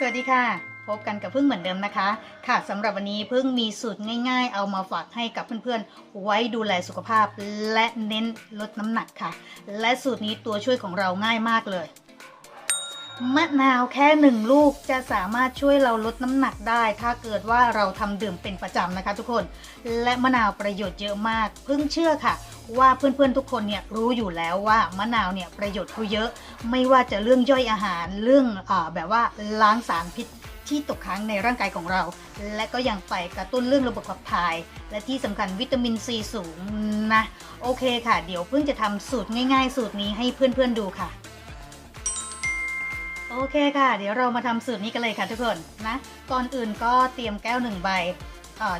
สวัสดีค่ะ พบกันกับพึ่งเหมือนเดิมนะคะ ค่ะสำหรับวันนี้พึ่งมีสูตรง่าย ๆ เอามาฝากให้กับเพื่อนๆ ไว้ดูแลสุขภาพและเน้นลดน้ำหนักค่ะ และสูตรนี้ตัวช่วยของเราง่ายมากเลยมะนาวแค่หนึ่งลูกจะสามารถช่วยเราลดน้ำหนักได้ ถ้าเกิดว่าเราทำดื่มเป็นประจำนะคะทุกคน และมะนาวประโยชน์เยอะมากพิ่งเชื่อค่ะ ว่าเพื่อนๆทุกคนเนี่ยรู้อยู่แล้วว่ามะนาวเนี่ยประโยชน์เขาเยอะ ไม่ว่าจะเรื่องย่อยอาหารเรื่องอแบบว่าล้างสารพิษที่ตกค้างในร่างกายของเรา และก็ยังไปกระตุ้นเรื่องระบบขับถ่าย และที่สำคัญวิตามินซีสูงนะ โอเคค่ะ เดี๋ยวเพิ่งจะทำสูตรง่ายๆ สูตรนี้ให้เพื่อนๆดูค่ะ โอเคค่ะ เดี๋ยวเรามาทำสูตรนี้กันเลยค่ะทุกคนนะ ก่อนอื่นก็เตรียมแก้วหนึ่งใบ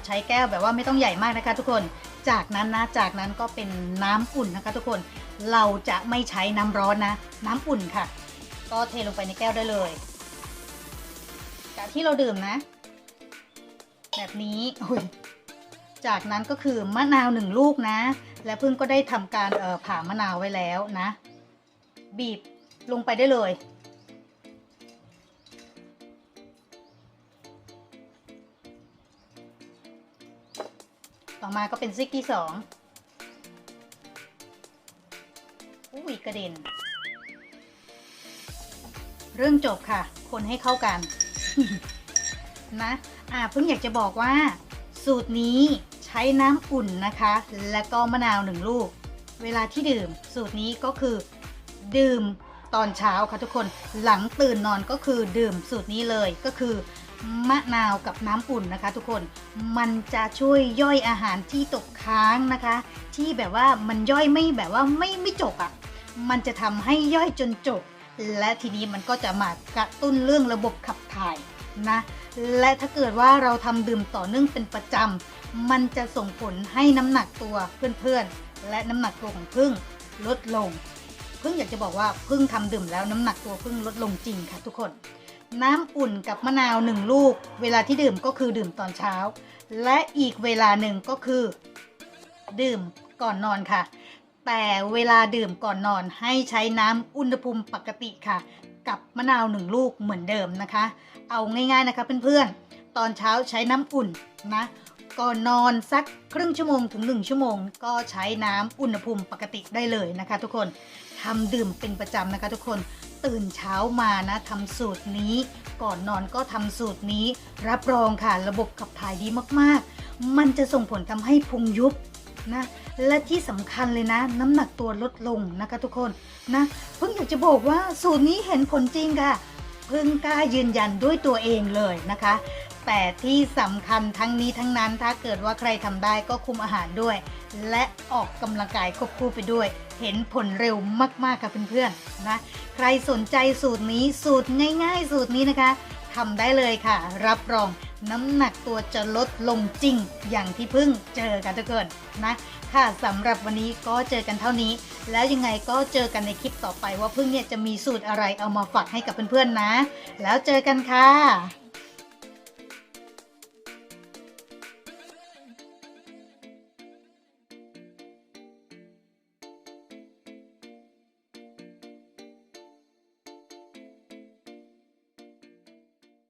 ใช้แก้วแบบว่าไม่ต้องใหญ่มากนะคะทุกคน จากนั้นนะจากนั้นก็เป็นน้ำอุ่นนะคะ ทุกคนเราจะไม่ใช้น้ำร้อนนะ น้ำอุ่นค่ะ ก็เทลงไปในแก้วได้เลยจากที่เราดื่มนะ แบบนี้อยจากนั้นก็คือมะนาวหนึ่งลูกนะ และเพิ่งก็ได้ทำการผ่ามะนาวไว้แล้วนะ บีบลงไปได้เลย ต่อมาก็เป็นซิกที่สองอุ้ยกระเด็น เรื่องจบค่ะ คนให้เข้ากัน นะ อ่าเพิ่งอยากจะบอกว่า สูตรนี้ใช้น้ำอุ่นนะคะ และก็มะนาวหนึ่งลูก เวลาที่ดื่ม สูตรนี้ก็คือ ดื่ม ตอนเช้าค่ะทุกคนหลังตื่นนอนก็คือดื่มสูตรนี้เลยก็คือมะนาวกับน้ำอุ่นนะคะ ทุกคนมันจะช่วยย่อยอาหารที่ตกค้างนะคะ ที่แบบว่ามันย่อยไม่แบบว่าไม่ไม่จบอะ่ะมันจะทำให้ย่อยจนจบ และทีนี้มันก็จะมากระตุ้นเรื่องระบบขับถ่ายนะและถ้าเกิดว่าเราทำดื่มต่อเนื่องเป็นประจำมันจะส่งผลให้น้ำหนักตัวเพื่อนๆและน้ำหนักตัวของพึ่งลดลง พึ่งอยากจะบอกว่าพึ่งทำดื่มแล้วน้ำหนักตัวพึ่งลดลงจริงค่ะทุกคน น้ำอุ่นกับมะนาวหนึ่งลูก เวลาที่ดื่มก็คือดื่มตอนเช้า และอีกเวลาหนึ่งก็คือ ดื่มก่อนนอนค่ะ แต่เวลาดื่มก่อนนอนให้ใช้น้ำอุณหภูมิปกติค่ะ กับมะนาวหนึ่งลูกเหมือนเดิมนะคะ เอาง่ายๆนะคะเพื่อนๆตอนเช้าใช้น้ำอุ่นนะ ก่อนนอนสักครึ่งชั่วโมงถึง 1 ชั่วโมง ก็ใช้น้ำอุณหภูมิปกติได้เลยนะคะ ทุกคนทำดื่มเป็นประจำนะคะ ทุกคนตื่นเช้ามานะทำสูตรนี้ ก่อนนอนก็ทำสูตรนี้ รับรองค่ะระบบขับถ่ายดีมากๆ มันจะส่งผลทำให้พุงยุบนะและที่สำคัญเลยนะ น้ำหนักตัวลดลงนะคะทุกคนนะเพิ่งอยากจะบอกว่าสูตรนี้เห็นผลจริงค่ะเพิ่งกล้ายืนยันด้วยตัวเองเลยนะคะ แต่ที่สำคัญทั้งนี้ทั้งนั้นถ้าเกิดว่าใครทำได้ก็คุมอาหารด้วย และออกกำลังกายควบคู่ไปด้วย เห็นผลเร็วมากๆค่ะเพื่อนๆนะใครสนใจสูตรนี้สูตรง่ายๆ สูตรนี้นะคะทำได้เลยค่ะ รับรองน้ำหนักตัวจะลดลงจริง อย่างที่เพิ่งเจอกันทุกคนนะค่ะสำหรับวันนี้ก็เจอกันเท่านี้ แล้วยังไงก็เจอกันในคลิปต่อไปว่าพึ่งเนี่ยจะมีสูตรอะไรเอามาฝากให้กับเพื่อนๆนะ แล้วเจอกันค่ะ